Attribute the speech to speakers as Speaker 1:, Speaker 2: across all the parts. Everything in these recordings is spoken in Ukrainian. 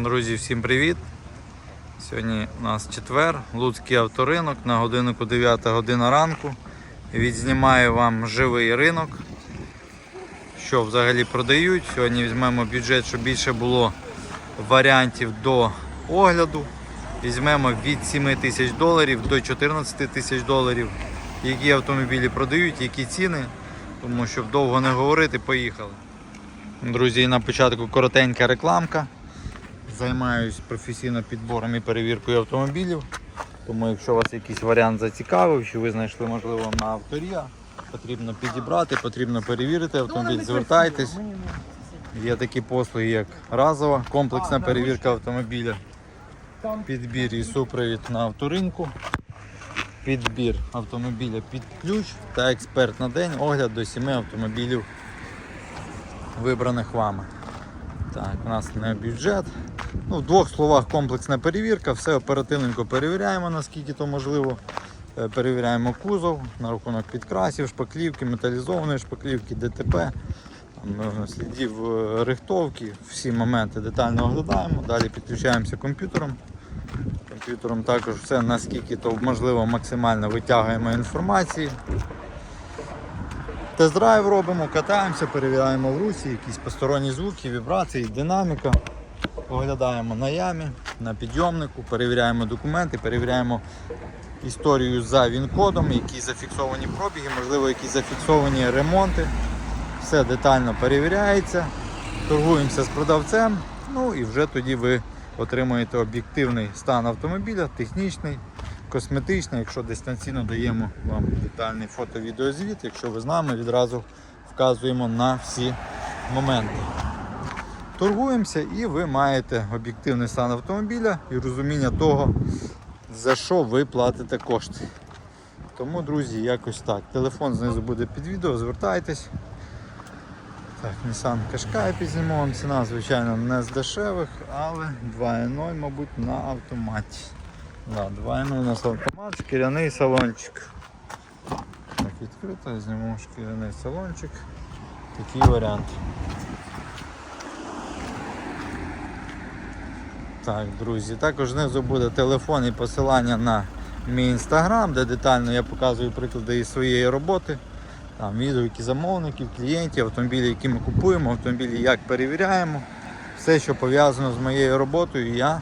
Speaker 1: Друзі, всім привіт! Сьогодні у нас четвер, Луцький авторинок на годиннику 9 година ранку. Відзнімаю вам живий ринок. Що взагалі продають. Сьогодні візьмемо бюджет, щоб більше було варіантів до огляду. Візьмемо від 7 тисяч доларів до 14 тисяч доларів. Які автомобілі продають, які ціни. Тому щоб довго не говорити, поїхали. Друзі, на початку коротенька рекламка. Займаюсь професійно підбором і перевіркою автомобілів. Тому якщо вас якийсь варіант зацікавив, чи ви знайшли можливо на авторія, потрібно підібрати, потрібно перевірити автомобіль, звертайтесь. Є такі послуги, як разова, комплексна перевірка автомобіля, підбір і супровід на авторинку, підбір автомобіля під ключ та експерт на день, огляд до 7 автомобілів, вибраних вами. Так, у нас не бюджет. Ну, в двох словах комплексна перевірка, все оперативненько перевіряємо, наскільки то можливо. Е, Перевіряємо кузов на рахунок підкрасів, шпаклівки, металізованої шпаклівки, ДТП, слідів е, рихтовки, всі моменти детально оглядаємо. Далі підключаємося комп'ютером. Комп'ютером також все наскільки то можливо максимально витягуємо інформації. Тест-драйв робимо, катаємося, перевіряємо в русі, якісь посторонні звуки, вібрації, динаміка. Оглядаємо на ямі, на підйомнику, перевіряємо документи, перевіряємо історію за він-кодом, які зафіксовані пробіги, можливо, якісь зафіксовані ремонти. Все детально перевіряється, торгуємося з продавцем, ну і вже тоді ви отримуєте об'єктивний стан автомобіля, технічний, косметичний. Якщо дистанційно даємо вам детальний фото-відеозвіт, якщо ви з нами, відразу вказуємо на всі моменти. Торгуємося і ви маєте об'єктивний стан автомобіля і розуміння того, за що ви платите кошти. Тому, друзі, якось так. Телефон знизу буде під відео, звертайтесь. Так, Nissan Qashqai підзніму вам ціна, звичайно, не з дешевих, але 2.0, мабуть, на автоматі. Да, 2.0 у нас автомат, шкіряний салончик. Так, відкрито, зніму шкіряний салончик. Такий варіант. Так, друзі, також знизу буде телефон і посилання на мій інстаграм, де детально я показую приклади із своєї роботи. Там відгуки замовників, клієнтів, автомобілі, які ми купуємо, автомобілі як перевіряємо. Все, що пов'язано з моєю роботою, я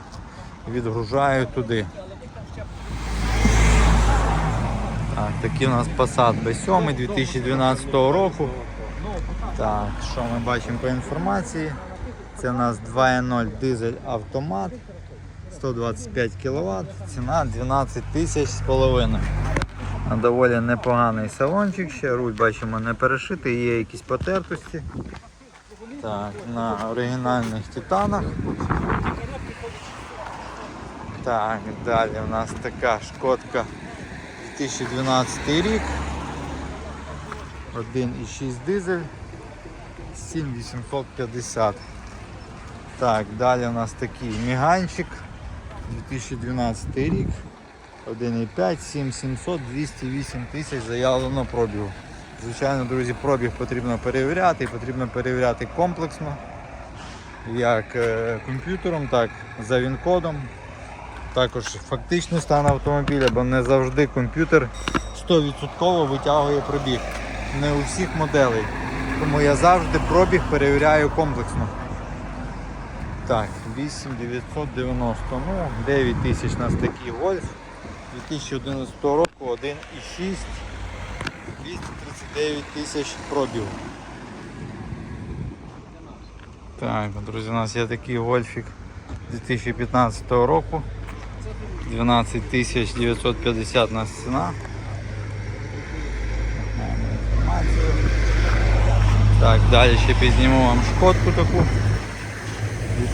Speaker 1: відгружаю туди. Так, такий у нас Passat B7 2012 року. Так, що ми бачимо по інформації? Це у нас 2.0 дизель автомат, 125 кВт, ціна 12 тисяч з половиною. Доволі непоганий салончик, ще руль бачимо не перешитий, є якісь потертості. Так, на оригінальних титанах. Так, далі у нас така шкодка 2012 рік. 1,6 дизель 7850. Так, далі у нас такий міганчик 2012 рік. 1,5, 7700, 208 тисяч заявлено пробігу. Звичайно, друзі, пробіг потрібно перевіряти потрібно перевіряти комплексно, як е, комп'ютером, так і за він-кодом. Також фактичний стан автомобіля, бо не завжди комп'ютер 100% витягує пробіг. Не у всіх моделей. Тому я завжди пробіг перевіряю комплексно. Так, 8990, ну 9 тисяч у нас такий гольф. 2011 року 1,6, 239 тисяч пробігу. Так, друзі, у нас є такий гольфік 2015 року. 12 тисяч 950 у нас ціна. Так, далі ще підзніму вам шкодку таку.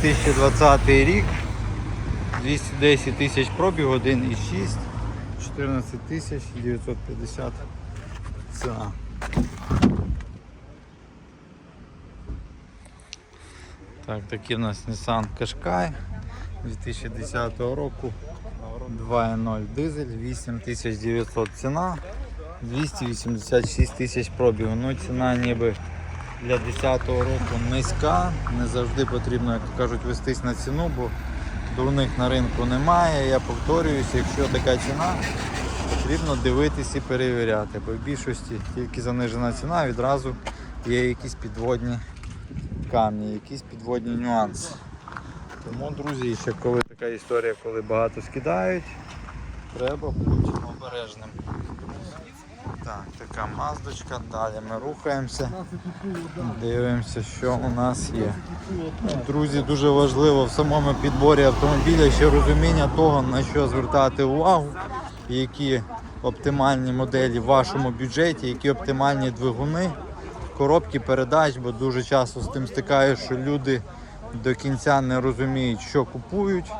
Speaker 1: 2020 рік. 210 тисяч пробіг, 1,6, 14 тисяч 950 ціна. Так, такий у нас Nissan Qashqai 2010 року. 2.0 дизель, 8900 ціна, 286 тисяч пробігу. Ну ціна ніби для 10-го року низька. Не завжди потрібно, як кажуть, вестись на ціну, бо дурних на ринку немає. Я повторююся, якщо така ціна, потрібно дивитись і перевіряти. Бо в більшості тільки занижена ціна, відразу є якісь підводні камні, якісь підводні нюанси. Тому, друзі, ще коли така історія, коли багато скидають, треба бути обережним. Так, така маздочка, далі ми рухаємося, дивимося, що у нас є. Друзі, дуже важливо в самому підборі автомобіля ще розуміння того, на що звертати увагу, які оптимальні моделі в вашому бюджеті, які оптимальні двигуни, коробки передач, бо дуже часто з тим стикаюсь, що люди до кінця не розуміють, що купують.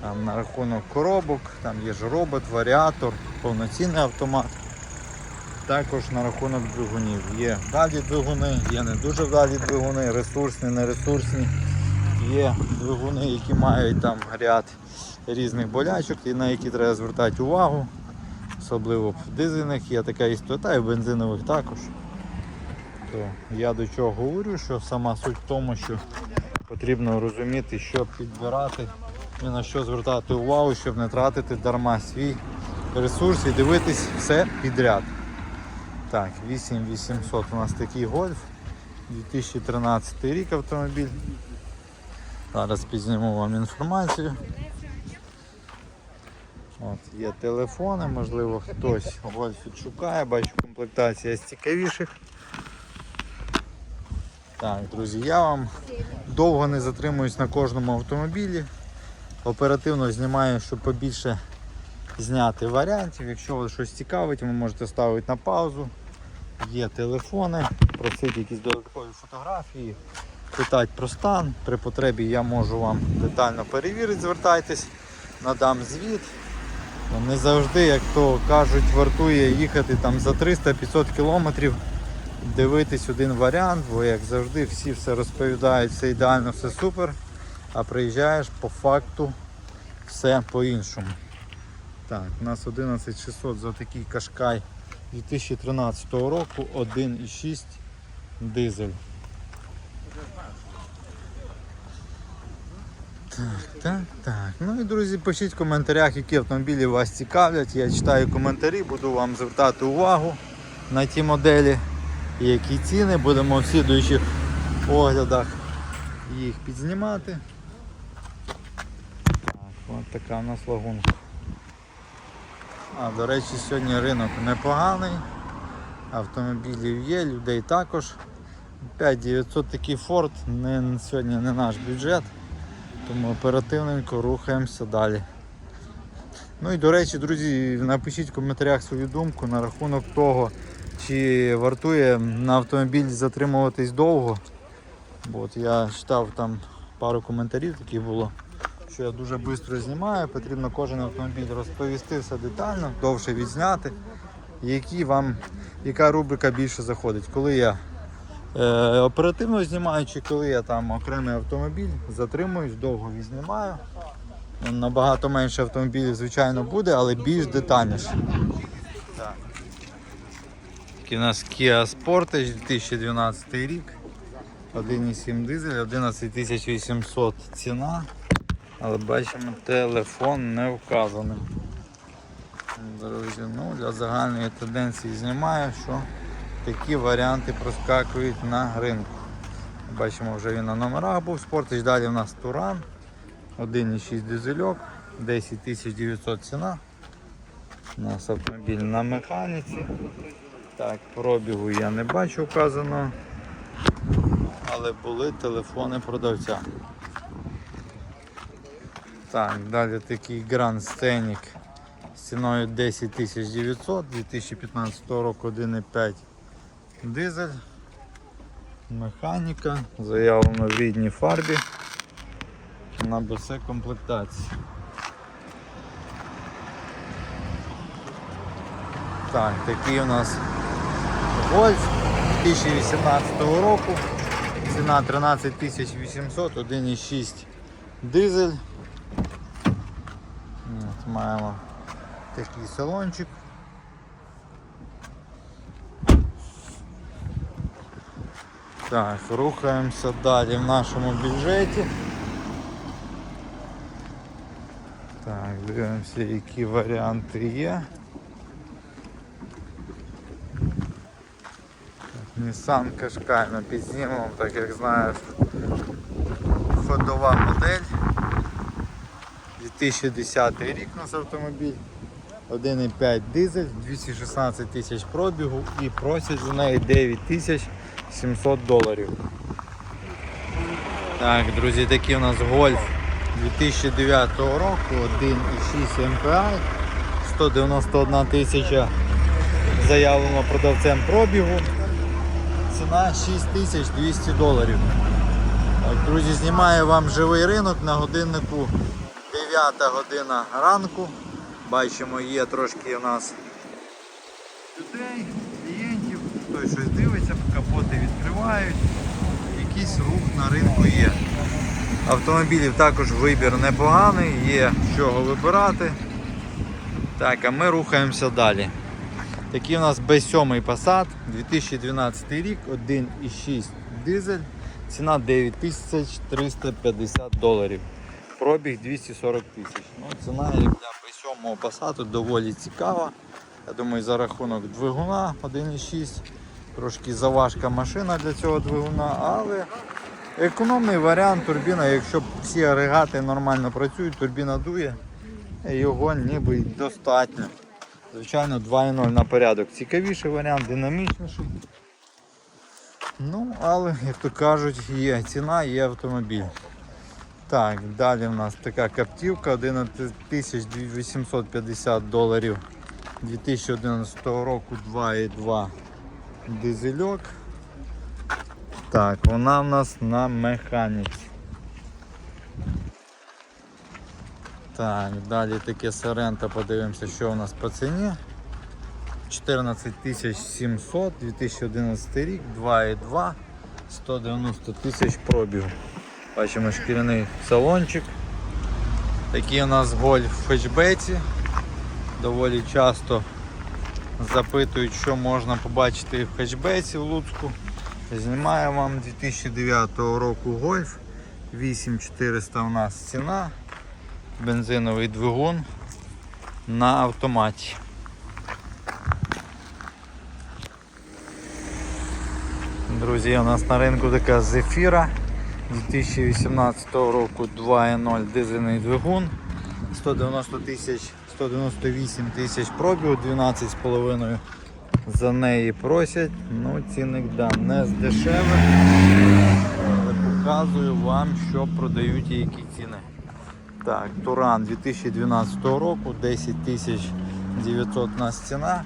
Speaker 1: Там на рахунок коробок, там є ж робот, варіатор, повноцінний автомат. Також на рахунок двигунів. Є вдалі двигуни, є не дуже вдалі двигуни, ресурсні, нересурсні. Є двигуни, які мають там ряд різних болячок і на які треба звертати увагу. Особливо в дизельних є така історія, та і в бензинових також. То я до чого говорю, що сама суть в тому, що потрібно розуміти, що підбирати і на що звертати увагу, щоб не тратити дарма свій ресурс і дивитись все підряд. Так, 8800 у нас такий гольф. 2013 рік автомобіль. Зараз підзніму вам інформацію. От, є телефони, можливо хтось гольф відшукає, бачу комплектація з цікавіших. Так, друзі, я вам довго не затримуюсь на кожному автомобілі. Оперативно знімаю, щоб побільше зняти варіантів. Якщо вас щось цікавить, ви можете ставити на паузу. Є телефони, просити якісь додаткові фотографії, питати про стан. При потребі я можу вам детально перевірити, звертайтесь, надам звіт. Ну, Не завжди, як то кажуть, вартує їхати там за 300-500 кілометрів, дивитись один варіант, бо як завжди всі все розповідають, все ідеально, все супер, а приїжджаєш по факту все по-іншому. Так, у нас 11600 за такий кашкай 2013 року 1,6 дизель. Так, так, так. Ну і друзі, пишіть в коментарях, які автомобілі вас цікавлять. Я читаю коментарі, буду вам звертати увагу на ті моделі, які ціни. Будемо в слідуючих оглядах їх підзнімати. Так, от така у нас лагунка. А, до речі, сьогодні ринок непоганий. Автомобілів є, людей також. 5900 такий Ford, не, сьогодні не наш бюджет, тому оперативненько рухаємося далі. Ну і до речі, друзі, напишіть в коментарях свою думку на рахунок того, чи вартує на автомобіль затримуватись довго. Бо от я читав там пару коментарів, таких було що я дуже швидко знімаю, потрібно кожен автомобіль розповісти все детально, довше відзняти, які вам, яка рубрика більше заходить. Коли я е, оперативно знімаю, чи коли я там окремий автомобіль, затримуюсь, довго відзнімаю. Набагато менше автомобілів, звичайно, буде, але більш детальніше. Так. Такий у нас Kia Sportage 2012 рік. 1,7 дизель, 11800 ціна. Але бачимо, телефон не вказаний. Друзі, ну для загальної тенденції знімаю, що такі варіанти проскакують на ринку. Бачимо, вже він на номерах був спортич. Далі у нас Туран. 1,6 дизельок, 10 900 ціна. У нас автомобіль на механіці. Так, пробігу я не бачу вказано, але були телефони продавця. Так, далі такий Grand Scenic з ціною 10 900 2015 року 1,5 дизель. Механіка, заявлено в рідній фарбі на БЦ комплектації. Так, такий у нас Гольф 2018 року. Ціна 13 800, 1,6 дизель. От, маємо такий салончик. Так, рухаємося далі в нашому бюджеті. Так, дивимося, які варіанти є. Так, Nissan Qashqai ми підзнімемо, так як знаєш, ходова модель. 2010 рік у нас автомобіль. 1,5 дизель, 216 тисяч пробігу і просять за неї 9 тисяч 700 доларів. Так, друзі, такий у нас гольф 2009 року, 1,6 MPI, 191 тисяча заявлено продавцем пробігу. Ціна 6200 доларів. Так, друзі, знімаю вам живий ринок на годиннику 9 година ранку. Бачимо, є трошки у нас людей, клієнтів, хтось щось дивиться, капоти відкривають. Якийсь рух на ринку є. Автомобілів також вибір непоганий, є з чого вибирати. Так, а ми рухаємося далі. Такий у нас B7 Passat, 2012 рік, 1,6 дизель, ціна 9350 доларів. Пробіг 240 тисяч. Ну, ціна як для B7 Passat доволі цікава. Я думаю, за рахунок двигуна 1,6. Трошки заважка машина для цього двигуна, але економний варіант турбіна, якщо всі агрегати нормально працюють, турбіна дує, його ніби достатньо. Звичайно, 2.0 на порядок. Цікавіший варіант, динамічніший. Ну, але, як то кажуть, є ціна, є автомобіль. Так, далі в нас така каптівка 11850 доларів 2011 року 2,2 дизельок. Так, вона в нас на механіці. Так, далі таке Соренто, подивимося, що у нас по ціні. 14 700, 2011 рік, 2,2, 190 тисяч пробігу. Бачимо шкіряний салончик. Такий у нас гольф в хетчбеці. Доволі часто запитують, що можна побачити в хетчбеці в Луцьку. Знімаю вам 2009 року гольф. 8400 у нас ціна. Бензиновий двигун на автоматі. Друзі, у нас на ринку така зефіра 2018 року 2.0 дизельний двигун, 190 тисяч, 198 тисяч пробігу, 12,5 за неї просять. Ну, цінник да, не з дешевих, але показую вам, що продають і які ціни. Так, Туран 2012 року, 10 тисяч 900 у нас ціна.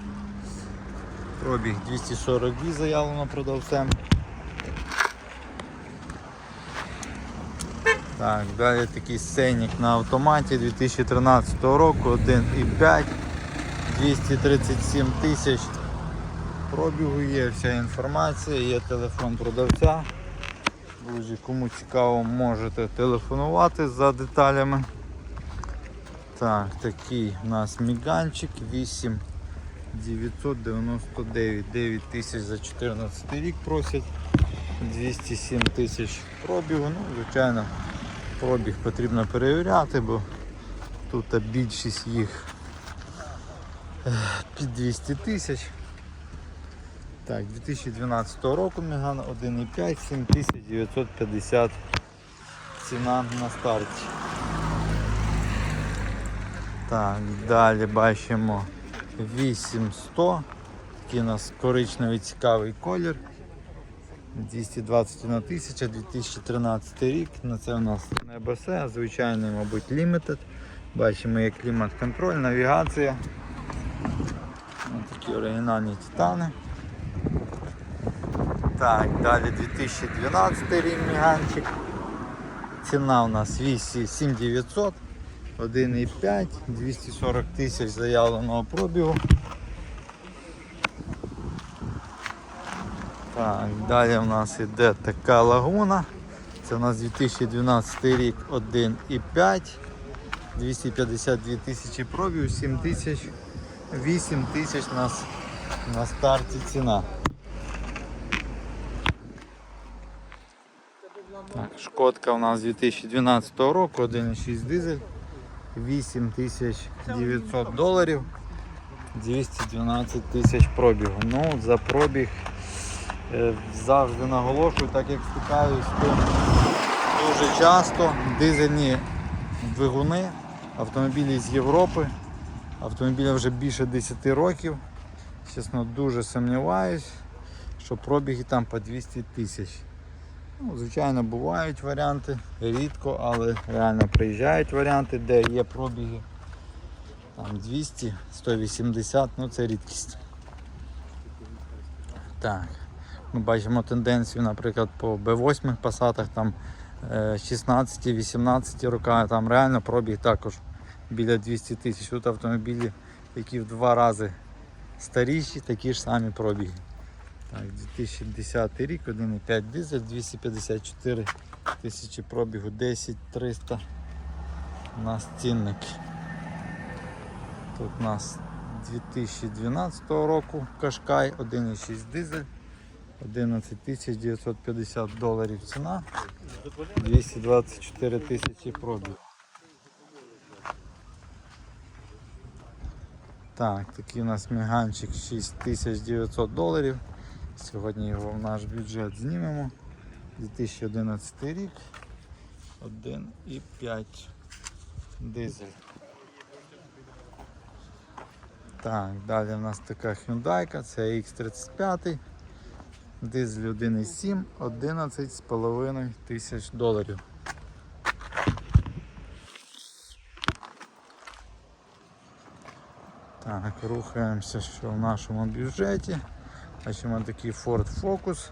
Speaker 1: Пробіг 242 заявлено продавцем. Так, далі такий сценік на автоматі 2013 року, 1,5, 237 тисяч. Пробігу є вся інформація, є телефон продавця. Друзі, кому цікаво, можете телефонувати за деталями. Так, такий у нас міганчик 8 999 9 тисяч за 14 рік просять. 207 тисяч пробігу. Ну, звичайно, пробіг потрібно перевіряти, бо тут більшість їх під 200 тисяч. Так, 2012 року Меган 1,5, 7950 ціна на старті. Так, далі бачимо 8100. Такий у нас коричневий цікавий колір. 221 тисяча, 2013 рік. На це у нас не БС, а звичайний, мабуть, Limited. Бачимо є клімат-контроль, навігація. Ось такі оригінальні титани. Так, далі 2012 рік міганчик. Ціна у нас 8 7900, 1,5, 240 тисяч заявленого пробігу. Так, далі у нас іде така лагуна. Це у нас 2012 рік 1,5, 252 тисячі пробігу, 7 тисяч, 8 тисяч нас на старті ціна. Шкодка у нас 2012 року, 1,6 дизель, 8900 доларів, 212 тисяч пробігу. Ну, за пробіг завжди наголошую, так як стикаюсь з дуже часто. Дизельні двигуни, автомобілі з Європи, автомобілі вже більше 10 років. Чесно, дуже сумніваюсь, що пробіги там по 200 тисяч. Ну, звичайно, бувають варіанти, рідко, але реально приїжджають варіанти, де є пробіги. Там 200, 180, ну це рідкість. Так. Ми бачимо тенденцію, наприклад, по B8 пасатах, там 16-18 роках, там реально пробіг також біля 200 тисяч. Тут автомобілі, які в два рази старіші, такі ж самі пробіги. Так, 2010 рік, 1,5 дизель, 254 тисячі пробігу, 10 300 на цінник. Тут у нас 2012 року Кашкай, 1,6 дизель, 11 тисяч 950 доларів ціна, 224 тисячі пробігу. Так, такий у нас меганчик 6900 доларів. Сьогодні його в наш бюджет знімемо. 2011 рік. 1,5 дизель. Так, далі в нас така Hyundai, це X35. Дизель 1,7, 11,5 тисяч доларів. Так, рухаємося, що в нашому бюджеті. Бачимо такий Ford Focus.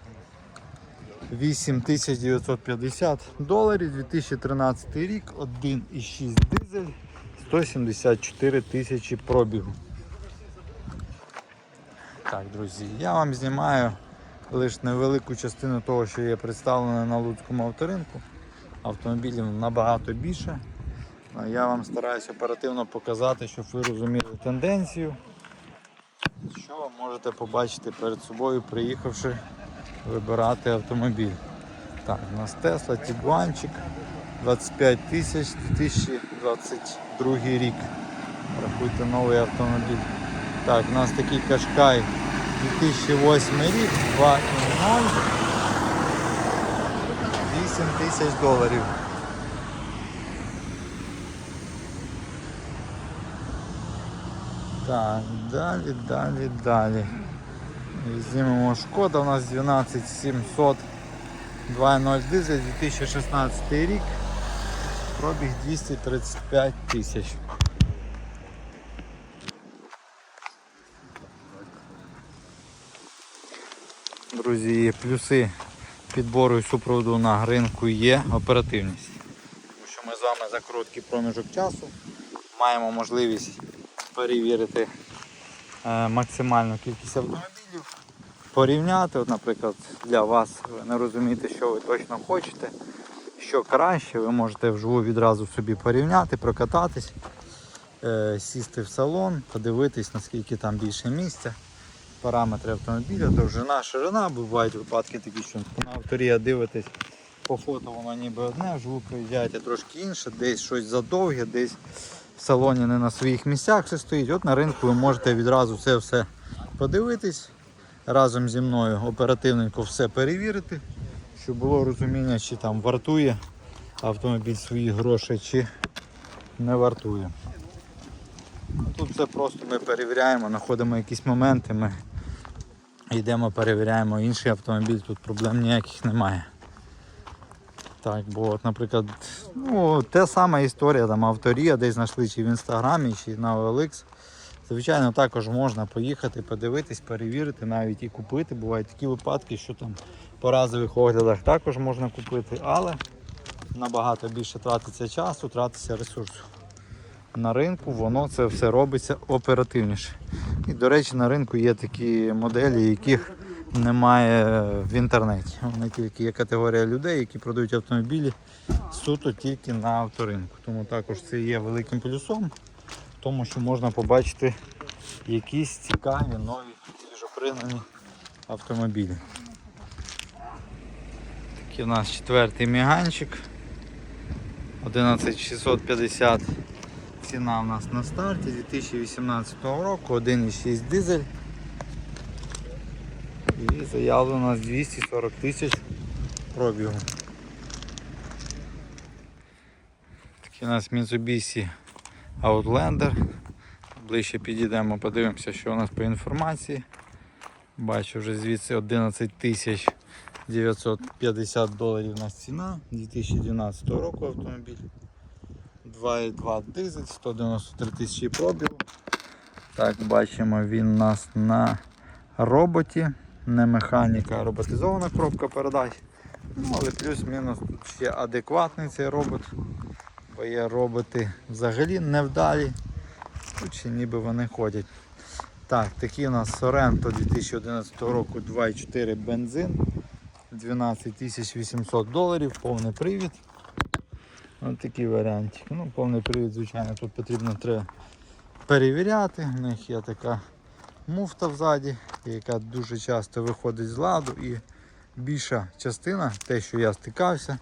Speaker 1: 8950 доларів, 2013 рік, 1,6 дизель, 174 тисячі пробігу. Так, друзі, я вам знімаю лише невелику частину того, що є представлено на Луцькому авторинку. Автомобілів набагато більше. Я вам стараюся оперативно показати, щоб ви розуміли тенденцію, що ви можете побачити перед собою, приїхавши вибирати автомобіль. Так, у нас Tesla Tiguanчик 25 тисяч 2022 рік. Рахуйте новий автомобіль. Так, у нас такий Кашкай 2008 рік, 2.0, 8 тисяч доларів. Так, далі, далі, далі. І Знімемо шкода, у нас 12700 2.0 дизель 2016 рік. Пробіг 235 тисяч. Друзі, плюси підбору і супроводу на ринку є оперативність. Тому що ми з вами за короткий проміжок часу маємо можливість перевірити е, максимальну кількість автомобілів, порівняти, от, наприклад, для вас ви не розумієте, що ви точно хочете, що краще, ви можете вживу відразу собі порівняти, прокататись, е, сісти в салон, подивитись, наскільки там більше місця, параметри автомобіля, довжина, ширина, бувають випадки такі, що на авторія дивитесь. По фото воно ніби одне, вживу приїжджаєте трошки інше, десь щось задовге, десь в салоні не на своїх місцях все стоїть. От на ринку ви можете відразу це все подивитись, разом зі мною оперативненько все перевірити, щоб було розуміння, чи там вартує автомобіль свої гроші, чи не вартує. Тут все просто ми перевіряємо, знаходимо якісь моменти, ми йдемо, перевіряємо інший автомобіль, тут проблем ніяких немає. Так, бо, от, наприклад, ну, те сама історія, там авторія десь знайшли чи в інстаграмі, чи на OLX. Звичайно, також можна поїхати, подивитись, перевірити, навіть і купити. Бувають такі випадки, що там по разових оглядах також можна купити, але набагато більше тратиться часу, тратиться ресурсу. На ринку воно це все робиться оперативніше. І, до речі, на ринку є такі моделі, яких немає в інтернеті. Вони тільки є категорія людей, які продають автомобілі суто тільки на авторинку. Тому також це є великим плюсом, тому що можна побачити якісь цікаві, нові, свіжопригнані автомобілі. Такий у нас четвертий міганчик. 11650 ціна у нас на старті 2018 року, 1,6 дизель. І заявлено у нас 240 тисяч пробігу. Такий у нас Mitsubishi Outlander. Ближче підійдемо, подивимося, що у нас по інформації. Бачу вже звідси 11 тисяч 950 доларів у нас ціна 2012 року автомобіль. 2,2 дизель, 193 тисячі пробігу. Так, бачимо, він у нас на роботі, не механіка, а роботизована коробка передач. Ну, але плюс-мінус тут ще адекватний цей робот, бо є роботи взагалі невдалі. Тут ще ніби вони ходять. Так, такий у нас Sorento 2011 року 2,4 бензин. 12 800 доларів, повний привід. Ось такий варіантик. Ну, повний привід, звичайно, тут потрібно треба перевіряти. У них є така муфта взаді, яка дуже часто виходить з ладу і більша частина, те, що я стикався,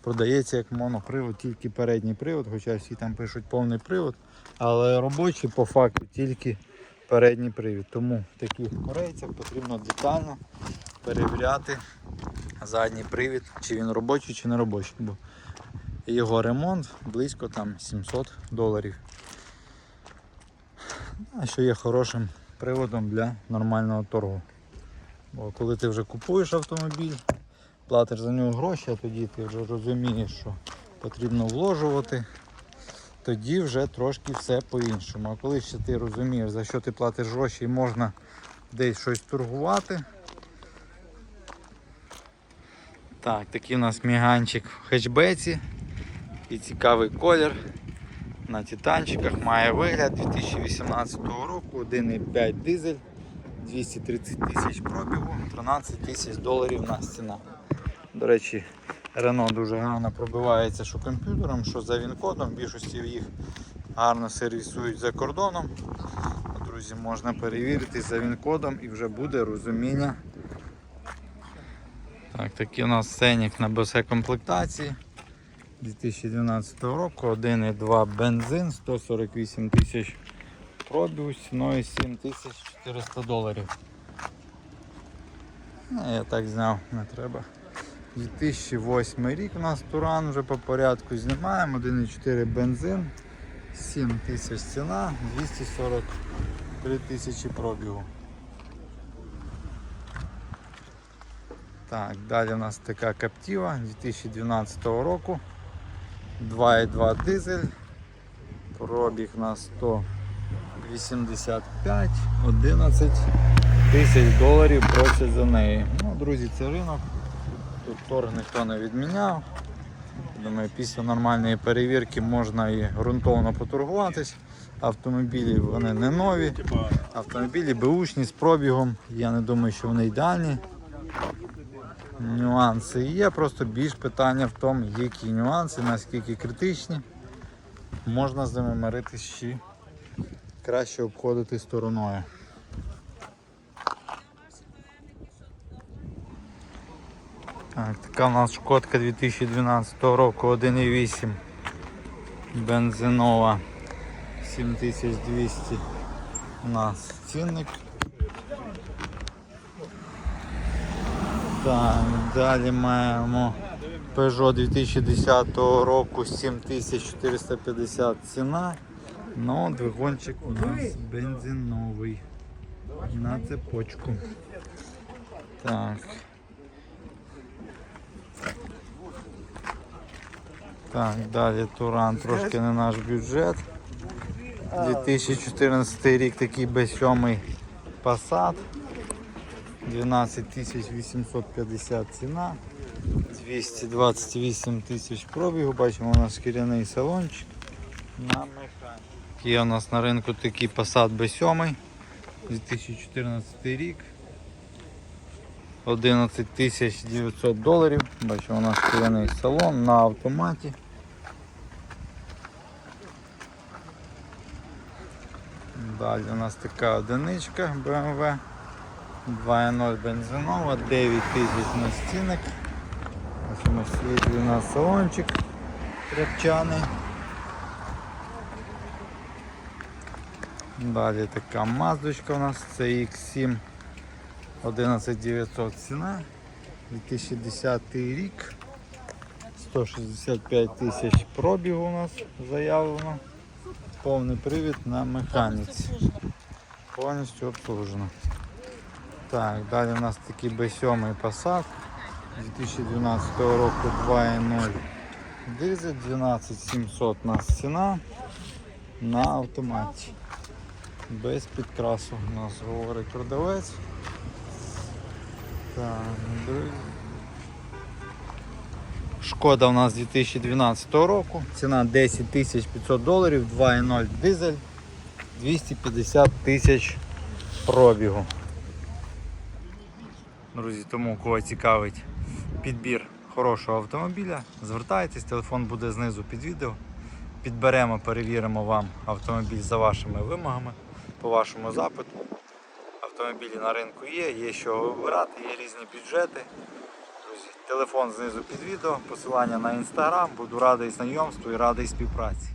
Speaker 1: продається як монопривод, тільки передній привод, хоча всі там пишуть повний привод, але робочий по факту тільки передній привід. Тому в таких корейцях потрібно детально перевіряти задній привід, чи він робочий, чи не робочий. Бо його ремонт близько там 700 доларів. А що є хорошим приводом для нормального торгу. Бо коли ти вже купуєш автомобіль, платиш за нього гроші, а тоді ти вже розумієш, що потрібно вложувати, тоді вже трошки все по-іншому. А коли ще ти розумієш, за що ти платиш гроші і можна десь щось торгувати. Так, такий у нас міганчик в хетчбеці. І цікавий колір на титанчиках. Має вигляд 2018 року, 1,5 дизель, 230 тисяч пробігу, 13 тисяч доларів на ціна. До речі, Рено дуже гарно пробивається що комп'ютером, що за він-кодом. Більшості їх гарно сервісують за кордоном. Друзі, можна перевірити за він-кодом і вже буде розуміння. Так, такий у нас сценік на БС комплектації. 2012 року 1,2 бензин, 148 тисяч пробігу, ціною 7400 доларів. Ну, я так зняв, не треба. 2008 рік у нас Туран вже по порядку знімаємо, 1,4 бензин, 7 тисяч ціна, 243 тисячі пробігу. Так, далі у нас така Captiva 2012 року. 2,2 дизель. Пробіг на 185, 11 тисяч доларів просять за неї. Ну, друзі, це ринок. Тут торг ніхто не відміняв. Думаю, після нормальної перевірки можна і ґрунтовно поторгуватись. Автомобілі вони не нові. Автомобілі беушні з пробігом. Я не думаю, що вони ідеальні. Нюанси є, просто більш питання в тому, які нюанси, наскільки критичні. Можна з ними миритись чи краще обходити стороною. Так, така у нас шкодка 2012 року 1,8 бензинова 7200 у нас цінник. Так, далі маємо Peugeot 2010 року 7450 ціна. Ну, двигунчик у нас бензиновий на цепочку. Так. Так, далі Туран трошки не наш бюджет. 2014 рік такий B7 Passat. 12 850 ціна, 228 тисяч пробігу. Бачимо, у нас шкіряний салончик на. Є у нас на ринку такий Passat B7 2014 рік. 11 900 доларів. Бачимо, у нас шкіряний салон на автоматі. Далі у нас така одиничка BMW. 2.0 бензинова, 9 тисяч на стінок. світлі у нас салончик тряпчаний. Далі така маздочка у нас, це X7 11900 ціна. 2010 рік. 165 тисяч пробігу у нас заявлено. Повний привід на механіці. Повністю обслужено. Так, далі у нас такий B7 Passat 2012 року 2.0 дизель 12700 у нас ціна на автоматі. Без підкрасу у нас говорить продавець. Так, друзі. Шкода у нас 2012 року. Ціна 10 500 доларів, 2.0 дизель, 250 тисяч пробігу. Друзі, тому кого цікавить підбір хорошого автомобіля, звертайтесь, телефон буде знизу під відео. Підберемо, перевіримо вам автомобіль за вашими вимогами, по вашому запиту. Автомобілі на ринку є, є що вибирати, є різні бюджети. Друзі, телефон знизу під відео, посилання на інстаграм. Буду радий знайомству і радий співпраці.